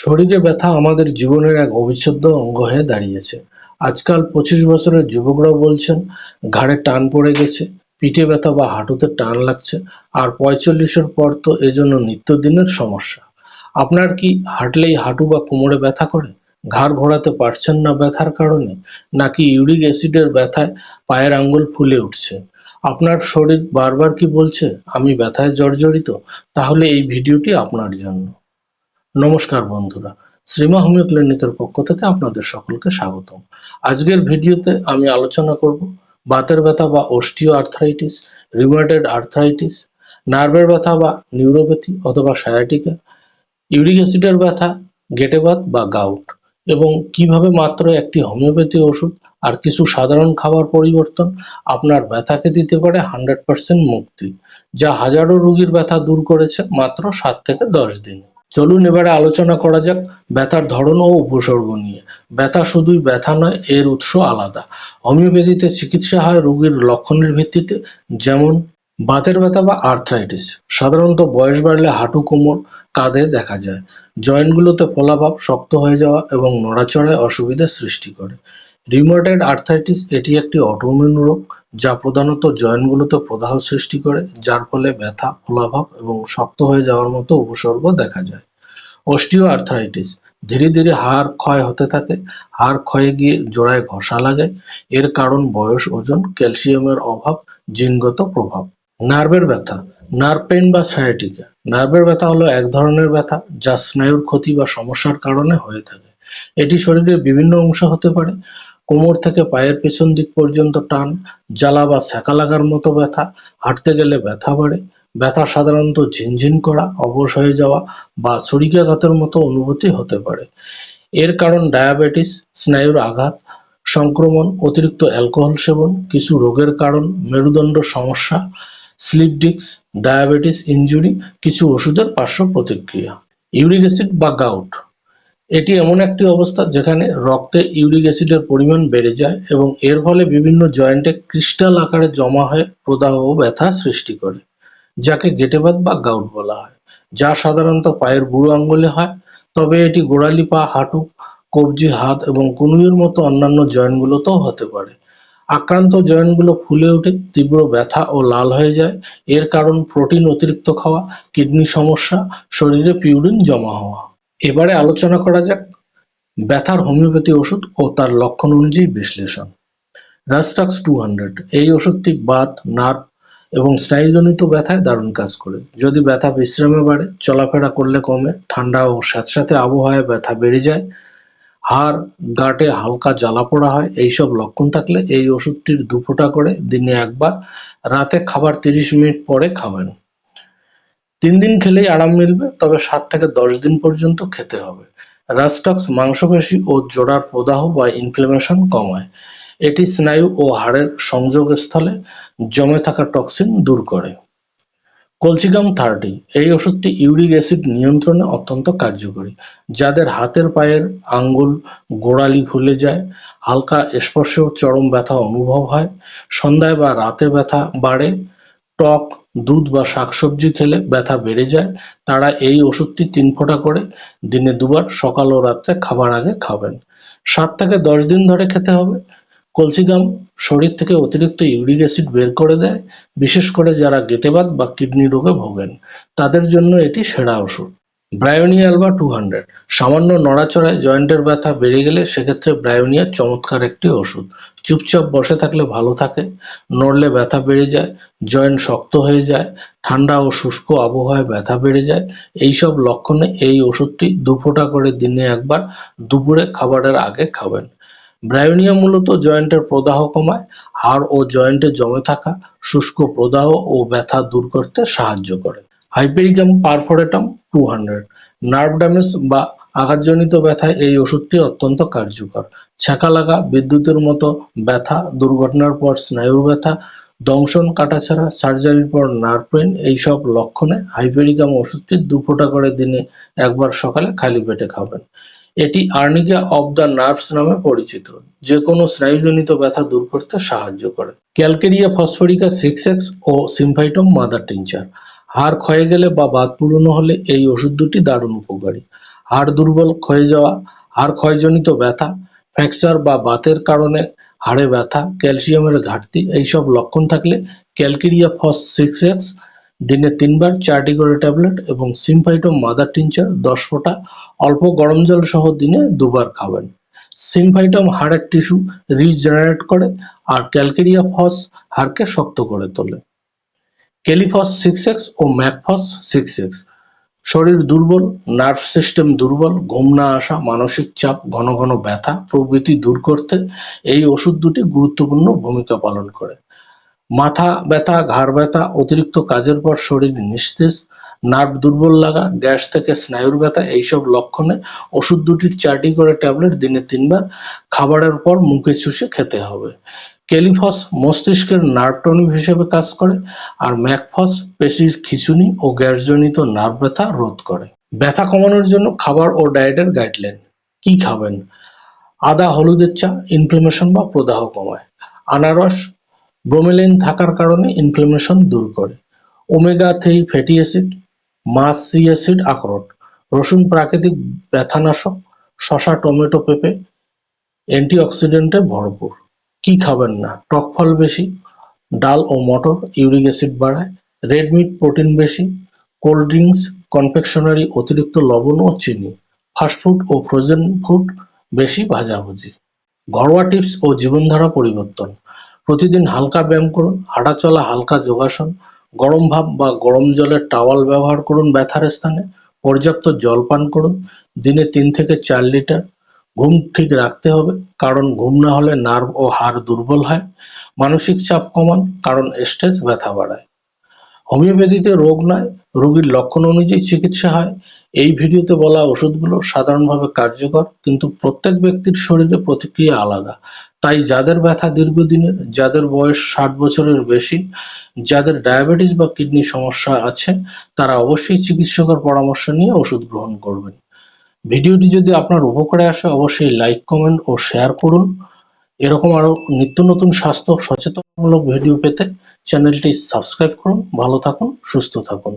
শরীরে ব্যথা আমাদের জীবনের এক অবিচ্ছেদ্য অঙ্গ হয়ে দাঁড়িয়েছে। আজকাল পঁচিশ বছরের যুবকরাও বলছেন, ঘাড়ে টান পড়ে গেছে, পিঠে ব্যথা বা হাঁটুতে টান লাগছে, আর পঁয়তাল্লিশের পর তো এজন্য নিত্যদিনের সমস্যা। আপনার কি হাঁটলেই হাঁটু বা কোমরে ব্যথা করে? ঘাড় ঘোরাতে পারছেন না ব্যথার কারণে, নাকি ইউরিক অ্যাসিডের ব্যথায় পায়ের আঙ্গুল ফুলে উঠছে? আপনার শরীর বারবার কি বলছে, আমি ব্যথায় জর্জরিত তাহলে এই ভিডিওটি আপনার জন্য। নমস্কার বন্ধুরা, শ্রীমা হোমিও ক্লিনিকের পক্ষ থেকে আপনাদের সকলকে স্বাগতম। আজকের ভিডিওতে আমি আলোচনা করব বাতের ব্যথা বা অস্টিও আর্থ্রাইটিস রিউমেটয়েড আর্থ্রাইটিস, নার্ভের ব্যথা বা নিউরোপ্যাথি অথবা সায়াটিকা, ইউরিক অ্যাসিডের ব্যথা, গেটেবাত বা গাউট এবং কীভাবে মাত্র একটি হোমিওপ্যাথি ওষুধ আর কিছু সাধারণ খাবার পরিবর্তন আপনার ব্যথাকে দিতে পারে হান্ড্রেড পার্সেন্ট মুক্তি, যা হাজারো রোগীর ব্যথা দূর করেছে মাত্র সাত থেকে দশ দিনে। চলুন এবারে আলোচনা করা যাক ব্যথার ধরন ও উপসর্গ নিয়ে। ব্যথা শুধুই ব্যথা নয়, এর উৎস আলাদা। হোমিওপ্যাথিতে চিকিৎসা হয় রোগীর লক্ষণের ভিত্তিতে, যেমন বাতের ব্যথা বা আর্থ্রাইটিস। সাধারণত বয়স বাড়লে হাঁটু কোমর, কাঁধে দেখা যায়। জয়েন্টগুলোতে ফোলাভাব শক্ত হয়ে যাওয়া এবং নড়াচড়ায় অসুবিধা সৃষ্টি করে। রিউমেটয়েড আর্থ্রাইটিস, এটি একটি অটোইমিউন রোগ। যা প্রধানত জয়েন্টগুলোতে প্রদাহ সৃষ্টি করে, যার ফলে ব্যথা ফোলাভাব এবং শক্ত হয়ে যাওয়ার মতো উপসর্গ দেখা যায়। অস্টিও আর্থারাইটিস ধীরে ধীরে হাড় ক্ষয় হতে থাকে, হাড় ক্ষয়ে গিয়ে জোড়ায় ঘষা লাগে। এর কারণ বয়স, ওজন, ক্যালসিয়ামের অভাব, জিনগত প্রভাব। নার্ভের ব্যথা, নার্ভ পেইন বা সায়াটিকা নার্ভের ব্যথা হলো এক ধরনের ব্যথা যা স্নায়ুর ক্ষতি বা সমস্যার কারণে হয়ে থাকে। এটি শরীরের বিভিন্ন অংশ হতে পারে কোমর থেকে পায়ের পেছন দিক পর্যন্ত টান, জ্বালা বা ছ্যাঁকা লাগার মতো ব্যথা, হাঁটতে গেলে ব্যথা বাড়ে। ব্যথা সাধারণত ঝিনঝিন করা, অবশ হয়ে যাওয়া বা ছুরিকাঘাতের মতো অনুভূতি হতে পারে। এর কারণ ডায়াবেটিস, স্নায়ুর আঘাত, সংক্রমণ, অতিরিক্ত অ্যালকোহল সেবন, কিছু রোগের কারণ, মেরুদণ্ড সমস্যা, স্লিপ ডিস্ক, ডায়াবেটিস, ইনজুরি, কিছু ওষুধের পার্শ্ব প্রতিক্রিয়া। ইউরিক অ্যাসিড বা গাউট। এটি এমন একটি অবস্থা যেখানে রক্তে ইউরিক অ্যাসিডের পরিমাণ বেড়ে যায় এবং এর ফলে বিভিন্ন জয়েন্টে ক্রিস্টাল আকারে জমা হয়ে প্রদাহ ও ব্যথা সৃষ্টি করে, যাকে গেটেবাত বা গাউট বলা হয়, যা সাধারণত পায়ের বুড়ো আঙ্গুলে হয়। তবে এটি গোড়ালি পা, হাঁটু, কবজি, হাত এবং কনুইয়ের মতো অন্যান্য জয়েন্টগুলোতেও হতে পারে। আক্রান্ত জয়েন্টগুলো ফুলে ওঠে তীব্র ব্যথা ও লাল হয়ে যায়। এর কারণ প্রোটিন অতিরিক্ত খাওয়া, কিডনি সমস্যা, শরীরে পিউরিন জমা হওয়া। এবারে আলোচনা করা যাক ব্যথার হোমিওপ্যাথি ওষুধ ও তার লক্ষণ অনুযায়ী বিশ্লেষণ। রাস্টাক্স টু হান্ড্রেড এই ওষুধটি বাত, নার্ভ এবং স্নায়ুজনিত ব্যথায় দারুণ কাজ করে। যদি ব্যথা বিশ্রামে বাড়ে, চলাফেরা করলে কমে, ঠান্ডা ও স্যাঁতস্যাঁতে আবহাওয়ায় ব্যথা বেড়ে যায়, হাড় গাটে হালকা জ্বালা পোড়া হয়, এইসব লক্ষণ থাকলে এই ওষুধটির দু ফোঁটা করে দিনে একবার, রাতে খাবার তিরিশ মিনিট পরে খাবেন। তিন দিন খেলেই আরাম মিলবে, তবে সাত থেকে দশ দিন পর্যন্ত খেতে হবে। রাস্টক্স মাংসপেশি ও জোড়ার প্রদাহ বা ইনফ্লেমেশন কমায়। এটি স্নায়ু ও হাড়ের সংযোগস্থলে জমে থাকা টক্সিন দূর করে। কলসিগাম থার্টি, এই ওষুধটি ইউরিক অ্যাসিড নিয়ন্ত্রণে অত্যন্ত কার্যকরী, যাদের হাতের পায়ের আঙ্গুল গোড়ালি ফুলে যায়, হালকা স্পর্শেও চরম ব্যথা অনুভব হয়, সন্ধ্যায় বা রাতে ব্যথা বাড়ে, টক দুধ বা শাকসবজি খেলে ব্যথা বেড়ে যায়, তারা এই ওষুধটি তিন ফোঁটা করে দিনে দুবার সকাল ও রাত্রে খাবার আগে খাবেন। সাত থেকে দশ দিন ধরে খেতে হবে। কলসিগাম শরীর থেকে অতিরিক্ত ইউরিক অ্যাসিড বের করে দেয়, বিশেষ করে যারা গেটেবাদ বা কিডনি রোগে ভোগেন। তাদের জন্য এটি সেরা ওষুধ। ব্রায়োনিয়া আলবা টু হান্ড্রেড সামান্য নড়াচড়ায় জয়েন্টের ব্যথা বেড়ে গেলে সেক্ষেত্রে ব্রায়োনিয়া চমৎকার একটি ওষুধ। চুপচাপ বসে থাকলে ভালো থাকে, নড়লে ব্যথা বেড়ে যায় জয়েন্ট শক্ত হয়ে যায়, ঠান্ডা ও শুষ্ক আবহাওয়ায় ব্যথা বেড়ে যায়, এইসব লক্ষণে এই ওষুধটি দু ফোঁটা করে দিনে একবার দুপুরে খাবারের আগে খাবেন। ব্রায়োনিয়া মূলত জয়েন্টের প্রদাহ কমায়, হাড় ও জয়েন্টে জমে থাকা শুষ্ক প্রদাহ ও ব্যথা দূর করতে সাহায্য করে। Hypericum perforatum two hundred nerve damage বা আঘাতজনিত ব্যথায় এই ওষুধটি অত্যন্ত কার্যকর। ছ্যাঁকা লাগা, বিদ্যুতের মতো ব্যথা, দুর্ঘটনার পর স্নায়ুর ব্যথা, দংশন, কাটাছাড়া, সার্জারির পর নার্ভ পেন এইসব লক্ষণে হাইপেরিকাম ওষুধটি দু ফোঁটা করে দিনে একবার সকালে খালি পেটে খাবেন। এটি আর্নিকা অব দ্য নার্ভস নামে পরিচিত। যে কোনো স্নায়ুজনিত ব্যথা দূর করতে সাহায্য করে। ক্যালকেরিয়া ফসফরিকা সিক্স এক্স ও সিমফাইটম মাদার টিংচার হাড় ক্ষয়ে গেলে বা বাত পুরনো হলে এই ওষুধ দুটি দারুণ উপকারী। হাড় দুর্বল ক্ষয়ে যাওয়া, হাড় ক্ষয়জনিত ব্যথা, ফ্র্যাকচার বা বাতের কারণে হাড়ে ব্যথা, ক্যালসিয়ামের ঘাটতি, এইসব লক্ষণ থাকলে ক্যালকেরিয়া ফস সিক্স এক্স, দিনে তিনবার চারটি করে ট্যাবলেট এবং সিমফাইটম মাদার টিনচার দশ ফোঁটা অল্প গরম জল সহ দিনে দুবার খাবেন। সিমফাইটম হাড়ের টিস্যু রিজেনারেট করে আর ক্যালকেরিয়া ফস হাড়কে শক্ত করে তোলে। কেলিফস সিক্স এক্স ও ম্যাকফস সিক্স এক্স শরীর দুর্বল নার্ভ সিস্টেম দুর্বল ঘুম না আসা, মানসিক চাপ, ঘন ঘন ব্যথা প্রভৃতি দূর করতে এই ওষুধ দুটি গুরুত্বপূর্ণ ভূমিকা পালন করে। মাথা ব্যথা, ঘাড় ব্যথা, অতিরিক্ত কাজের পর শরীর নিস্তেজ নার্ভ দুর্বল লাগা, গ্যাস থেকে স্নায়ুর ব্যথা, এইসব লক্ষণে ওষুধ দুটির চারটি করে ট্যাবলেট দিনে তিনবার, খাবারের পর মুখে চুষে খেতে হবে। কেলিফস মস্তিষ্কের নার্ভ টনিক হিসেবে কাজ করে আর ম্যাকফস পেশির খিঁচুনি ও গ্যাসজনিত নার্ভ ব্যথা রোধ করে। ব্যথা কমানোর জন্য খাবার ও ডায়েটের গাইডলাইন। কি খাবেন? আদা, হলুদের চা ইনফ্লামেশন বা প্রদাহ কমায়। আনারস ব্রোমেলিন থাকার কারণে ইনফ্লামেশন দূর করে। ওমেগা থ্রি ফ্যাটি অ্যাসিড মাছ সি অ্যাসিড আখরোট রসুন প্রাকৃতিক ব্যথানাশক শশা টমেটো, পেঁপে অ্যান্টিঅক্সিডেন্টে ভরপুর। কি খাবেন না? টক ফল বেশি, ডাল ও মটর, ইউরিক অ্যাসিড বাড়ায়, রেড মিট প্রোটিন বেশি, কোল্ড ড্রিঙ্কস, কনফেকশনারি অতিরিক্ত লবণ ও চিনি ফাস্টফুড ও ফ্রোজেন ফুড বেশি ভাজাভুজি। ঘরোয়া টিপস ও জীবনধারা পরিবর্তন। প্রতিদিন হালকা ব্যায়াম করুন হাঁটাচলা হালকা যোগাসন, গরম ভাব বা গরম জলের টাওয়াল ব্যবহার করুন ব্যথার স্থানে, পর্যাপ্ত জল পান করুন, দিনে তিন থেকে চার লিটার ঘুম ঠিক রাখতে হবে, কারণ ঘুম না হলে নার্ভ ও হাড় দুর্বল হয়, মানসিক চাপ কমান, কারণ স্ট্রেস ব্যথা বাড়ায়। হোমিওপ্যাথিতে রোগ নয়, রোগীর লক্ষণ অনুযায়ী চিকিৎসা হয়। এই ভিডিওতে বলা ওষুধগুলো সাধারণভাবে কার্যকর, কিন্তু প্রত্যেক ব্যক্তির শরীরে প্রতিক্রিয়া আলাদা। তাই যাদের ব্যথা দীর্ঘদিনের, যাদের বয়স ষাট বছরের বেশি, যাদের ডায়াবেটিস বা কিডনি সমস্যা আছে, তারা অবশ্যই চিকিৎসকের পরামর্শ নিয়ে ওষুধ গ্রহণ করবেন। ভিডিওটি যদি আপনার উপকারে আসে, অবশ্যই লাইক কমেন্ট ও শেয়ার করুন। এরকম আরও নিত্য নতুন স্বাস্থ্য সচেতনমূলক ভিডিও পেতে চ্যানেলটি সাবস্ক্রাইব করুন। ভালো থাকুন, সুস্থ থাকুন।